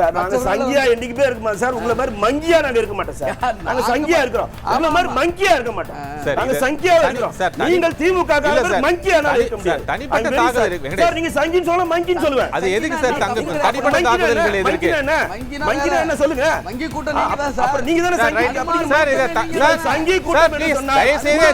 Sir நாங்க சங்கியா என்னைக்குமே இருக்க மாட்டோம் சார். உங்களை மாதிரி மங்கியா நாங்க இருக்க மாட்டோம் சார். நாங்க சங்கியா இருக்கிறோம். உங்களை மாதிரி மங்கியா இருக்க மாட்டோம். சார், நாங்க இது சங்கியா தனி- இருக்கிறோம். சார், தனி- நீங்கள் திமுக மங்கியா இருக்க முடியாது. தனிப்பட்ட தாக்குதல். சார். நீங்க சங்கின்னு சொன்னா மங்கின்னு சொல்லுவேன். அது எதுக்கு சார் தங்க மங்கினா தனிப்பட்ட மங்கினா தாக்குதல்கள் என்ன? எது இருக்கு. மங்கினா என்ன? மங்கினா மங்கினா வேற. என்ன சொல்லுங்க? வங்கி கூட்டம் நீங்க தான் சார். அப்புறம் நீங்க தானே சார், சங்கி சார், இதை சங்கி கூட்டம் சொன்னா,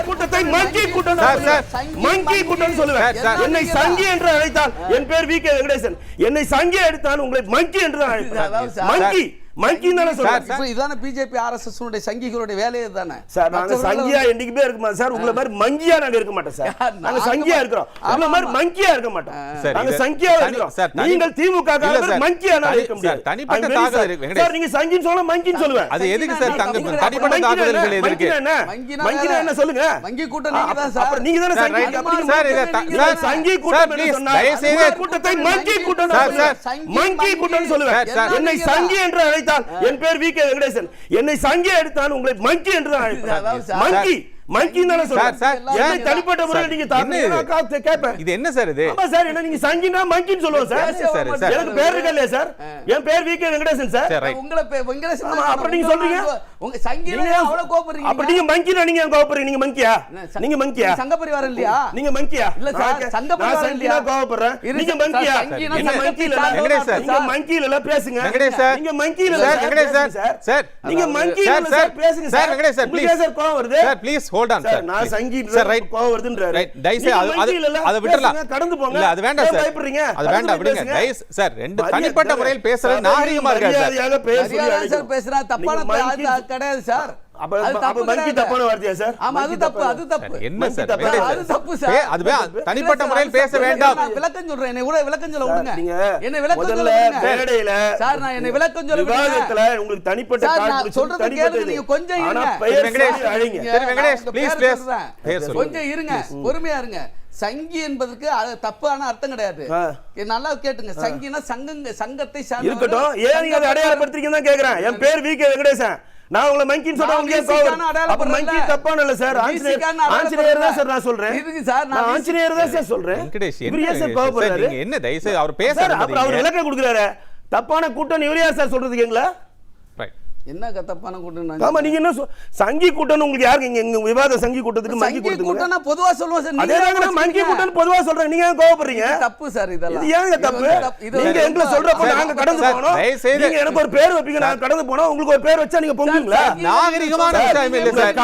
கூட்டத்தை மங்கி கூட்டம் சார், சார். சங்கி, மங்கி. கூட்டம் சொல்லுவேன். என்னை சங்கி என்று அழைத்தால் என் பேர் வி கே வெங்கடேசன். என்னை சங்கி அழைத்தால் உங்களை மங்கி என்று தான் அதாவது அழைப்பேன் சார். மங்கி மங்கி தானே இப்ப இதானே பிஜேபி ஆர்எஸ்எஸ் சங்கிகளுடைய வேலையே தானே சார் நாங்க மற்றவர்கள் சங்கியா என்னைக்குமே இருக்க மாட்டோம். சார் உங்களை மாதிரி மங்கியா நாங்க இருக்க மாட்டோம் சார். யார்? நாங்க நாங்க சங்கியா மா- இருக்கிறோம். ஆமா, உங்களை மாதிரி ஆமா. மங்கியா இருக்க மாட்டோம். சார், நாங்க இது சங்கியா தனி- இருக்கிறோம். சார், தனி- நீங்கள் திமுக இல்ல சார், மங்கியா நாங்க தனி- இருக்க சார், முடியாது தனிப்பட்ட I'm very தாக்குதல் sorry. இருக்கு, வெங்கடேஷ். சார் நீங்க சங்கின்னு சொன்னா மங்கின்னு சொல்லுவேன். அது எதுக்கு சார் தங்க தனிப்பட்ட தாக்குதல்கள் என்ன? மங்கினா. என்ன சொல்லுங்க? கூட்டம் நீங்க தான் சார். அப்புறம் நீங்க தானே சார், சங்கி சார், இதை த- நீங்க சார், சங்கி சார், கூட்டம் என்று please, சொன்னா, தயவு செய்து- உங்கள் கூட்டத்தை மங்கி கூட்டம் சார், சார். மங்கி கூட்டம் சொல்லுவேன். Sir, sir. என்னை சங்கி என்று அழைத்தால் என் பேர் வி கே வெங்கடேசன். என்னை சங்கி அழைத்தால் உங்களை மங்கி என்று தான் அதாவது அழைப்பேன். மங்கி மங்கி தானே. தனிப்பட்ட முறையில் நீங்க? தாக்க கேட்பேன். இது என்ன சார் இது? ஆமா சார் என்ன நீங்க சங்கினா மங்கின்னு சொல்லுவோம் சார். எனக்கு பேர் இருக்கா இல்லையா சார்? என் பேர் வி கே வெங்கடேசன் சார். உங்களை வெங்கடேசன் அப்புறம் நீங்க சொல்றீங்க? உங்க சங்கில அவ்வளவு கோபப்படுறீங்க அப்ப நீங்க மங்கினா நீங்க ஏன் கோவப்படுறீங்க? நீங்க மங்கியா நீங்க மங்கியா சங்க பரிவாரம் இல்லையா? நீங்க மங்கியா இல்ல சங்க பரிவாரம் இல்லையா? கோவப்படுறேன். இரு நீங்க மங்கியா நீங்க சார்ந்தவரா வெங்கடேஷ் சார். நீங்க மங்கியில எல்லாம் பேசுங்க. வெங்கடேஷ் சார். நீங்க மங்கியில சார், வெங்கடேஷ் சார். பேசுங்க சார். நீங்க மங்கியில சார். பேசுங்க sir, Venkatesh sir, please. Sir கோவம் வருது? Sir please hold on sir நான் சங்கி சார் ரைட் கோவம் வருதுன்றாரு. ரைட் நீங்க அது அது விட்டுறலாம். கடந்து போங்க. இல்ல அது வேண்டாம் சார். பயப்படுறீங்க? அது வேண்டாம் விடுங்க. தயவு சார் ரெண்டு தனிப்பட்ட முறையில் பேசுறது நாகரிகமா இருக்கா சார். பேசுறா தப்பான கிடையாது சார். தனிப்பட்ட முறையில் பேச. வேண்டாம். விளக்கம் சொல்றேன் என்னை விளக்கம் சொல்ல விடுங்க. நீங்க என்ன விளக்கம் சொல்ல சார் நான் என்னை விளக்கம் சொல்ல விடுங்க. விவாதத்துல உங்களுக்கு தனிப்பட்ட சொல்றதை கேளுங்க. நீங்க கொஞ்சம் இருங்க. கொஞ்சம் இருங்க. பொறுமையா இருங்க. சங்கி என்பதற்கு அது தப்பான அர்த்தம் கிடையாது. நல்லா கேட்டுங்க. சங்கினா சங்கங்க சங்கத்தை சார்ந்தவர்கள், இருக்கட்டும். ஏன் நீங்க அதை தான் கேக்குறேன். என் பேர் வி கே வெங்கடேசன். நான் உங்களை மங்கின்னு சொன்னா உங்களுக்கு அப்ப மங்கி. தப்பான இல்ல சார். ஆஞ்சநேயர் ஆஞ்சநேயர் தான். சார் நான் சொல்றேன். இதுக்கு சார்? நான் ஆஞ்சநேயர் தான் சார் சொல்றேன். வெங்கடேஷ் இவர் ஏன் என்ன சார் கோவப்படுறாரு என்ன தயவு அவர் பேச சார் அப்புறம் அவர் விளக்கம் கொடுக்குறாரு. தப்பான கூட்டம் இவர் யார் சார் சொல்றதுக்கு எங்களா? என்ன தப்பான கூட்டம் நான் ஆமா நீங்க என்ன சங்கி கூட்டம் உங்களுக்கு யாருக்கு இங்க விவாத சங்கி கூட்டத்துக்கு மங்கி கூட்டம் நான் பொதுவா சொல்லுவேன் சார். அதே நீங்க தான் மங்கி கூட்டம் பொதுவா சொல்றேன். நீங்க ஏன் கோவப்படுறீங்க? இது தப்பு சார் இதெல்லாம். இது ஏங்க தப்பு? நீங்க ரொம்ப- சொல்றப்ப நாங்க கடந்து போனோம். நீங்க எனக்கு ஒரு பேர் வைப்பீங்க நாங்க கடந்து போனோம். உங்களுக்கு ஒரு பேர் வச்சா நீங்க பொங்குவீங்களா? சார், நாகரிகமான விஷயம் இல்ல சார்.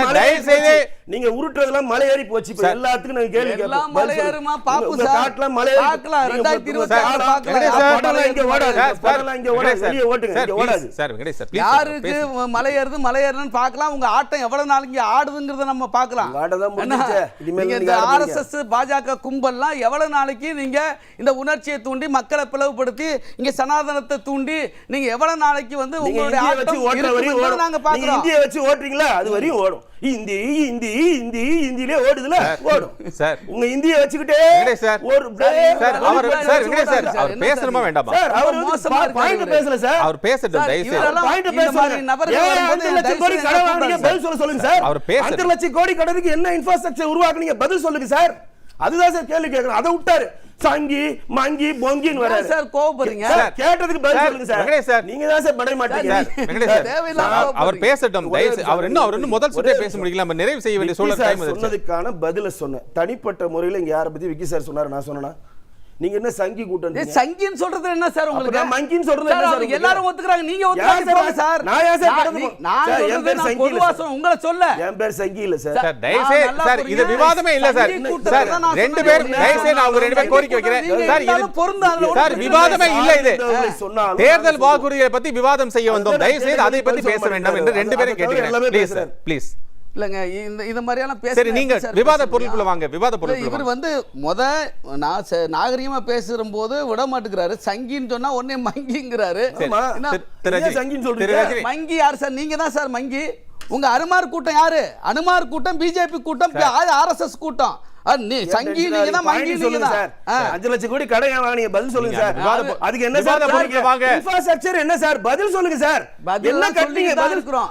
மலை தயவு செய்து. நீங்க உருட்டுறதெல்லாம் மலை ஏறி போச்சு. எல்லாத்துக்கும் நாங்க கேள்வி கேட்போம் மலை. ஏறுமா? பாப்பு சார். காட்டுல மலை பார்க்கலாம். நீங்க ரெண்டாயிரத்தி உங்க இருபத்தி ஆறு காலம் பார்க்கலாம். வெங்கடேஷ் சார். படம்லாம் இங்க ஓடாது படம்லாம் இங்க ஓடாது வெளியே ஓட்டுங்க சார், இங்க ஓடாது சார், வெங்கடேஷ் சார், யாருக்கு. மலை ஏறுது மலை ஏறுதுன்னு பார்க்கலாம் உங்க ஆட்டம் எவ்வளவு நாளைக்கு ஆடுதுங்கிறத நம்ம பார்க்கலாம் உங்க ஆட்டம் தான் என்ன? முடிஞ்சுச்சே. இனிமேல் நீங்க. ஆர்எஸ்எஸ் பாஜக கும்பல்லாம் எவ்வளவு நாளைக்கு நீங்க இந்த உணர்ச்சியை தூண்டி மக்களை பிளவுபடுத்தி இங்க சனாதனத்தை தூண்டி நீங்க எவ்வளவு நாளைக்கு வந்து உங்களுடைய இந்திய வச்சு ஆட்டம் நீங்க பாக்குறோம் இந்திய வச்சு ஓட்டுறீங்களா அது வரையும் ஓடும் இந்தி இந்தி இந்தி இந்தியிலே ஓடுதுல ஓடும். சார். உங்க இந்திய வச்சுக்கிட்டே சார். ஒரு சார் அவர் சார், சார் அவர் பேசணுமா வேண்டாமா? சார் அவர் பாயிண்ட். பேசல சார். அவர் பேசட்டும் சார், தயவு செய்து பாயிண்ட் ஏன் லட்சம் தயவு கோடி கடன் பதில் சொல்ல சொல்லுங்க சார். அவர் பேசட்டும். அஞ்சு லட்சம் கோடி கடனுக்கு என்ன இன்ஃப்ராஸ்ட்ரக்சர் உருவாக்குனீங்க? பதில் சொல்லுங்க சார். அதுதான் சார் கேள்வி கேட்கணும் அதை விட்டாரு. சங்கி மங்கி பொங்கின்னு வராரு. சார் கோவப்படுறீங்க? சார் கேட்டதுக்கு பதில் சொல்லுங்க சார். வெங்கடேஷ் சார். நீங்க தான் சார் படைய மாட்டீங்க. Sir Venkatesh sir. தேவையில்லாம அவர்-. பேசட்டும். தயவு அவர் இன்னும் அவர் இன்னும் முதல் சுற்றே பேச. முடியல. நம்ம நிறைவு செய்ய வேண்டிய சூழல் டைம் சொன்னதுக்கான பதில சொன்னேன் தனிப்பட்ட முறையில இங்க யாரை பத்தி விக்கி சார் சொன்னாரு நான் சொன்னேனா? நீங்க என்ன சங்கி கூட்டம் சங்கின்னு சொல்றது என்ன சார் உங்களுக்கு? மங்கின்னு சொல்றது என்ன சார்? எல்லாரும் ஒத்துக்கறாங்க. நீங்க யார் ஒத்துக்காதீங்க சார்? நான் ஏன் சார்? நான் சொல்றது நான் சங்கி இல்ல பொதுவா சார். சொல்ல உங்களை சொல்ல. என் பேர் சங்கி இல்ல சார். சார் நல்லா சார். இது விவாதமே இல்ல சார். சார் ரெண்டு. பேர் செய்து நான் உங்க ரெண்டு பேர் கோரிக்கை வைக்கிறேன். சார் இது அதுல சார் விவாதமே இல்லை. இது. தேர்தல் நான் வாக்குறுதிகளை பத்தி விவாதம் செய்ய வந்தோம். தயவு செய்து அதை பத்தி பேச வேண்டாம் என்று ரெண்டு பேரும். கேட்டுக்கிறேன். Please sir. ப்ளீஸ் இல்லங்க இந்த இந்த மாதிரியான பேச சரி நீங்க விவாத பொருளுக்குள்ள வாங்க விவாத பொருளுக்குள்ள இவர் வாங்க. வந்து முத நான் நாகரிகமா பேசுற போது விட மாட்டேங்கிறாரு சங்கின்னு சொன்னா உடனே மங்கிங்கிறாரு. சங்கின்னு சொல்றீங்க? மங்கி யார் சார்? நீங்க தான் சார் மங்கி. உங்க அனுமார் கூட்டம் யாரு? அனுமார் கூட்டம் பிஜேபி கூட்டம் ஆர்எஸ்எஸ் கூட்டம். சங்கி நீங்க தான் நீங்க சொல்லுங்க சார். அஞ்சு லட்சம் கோடி கடன் ஏன் வாங்குனீங்க? பதில் சொல்லுங்க நீங்க சார். அதுக்கு என்ன சார் வாங்க. என்ன சார்? பதில் சொல்லுங்க சார். என்ன கட்டிங்க? பதில் இருக்கிறோம்.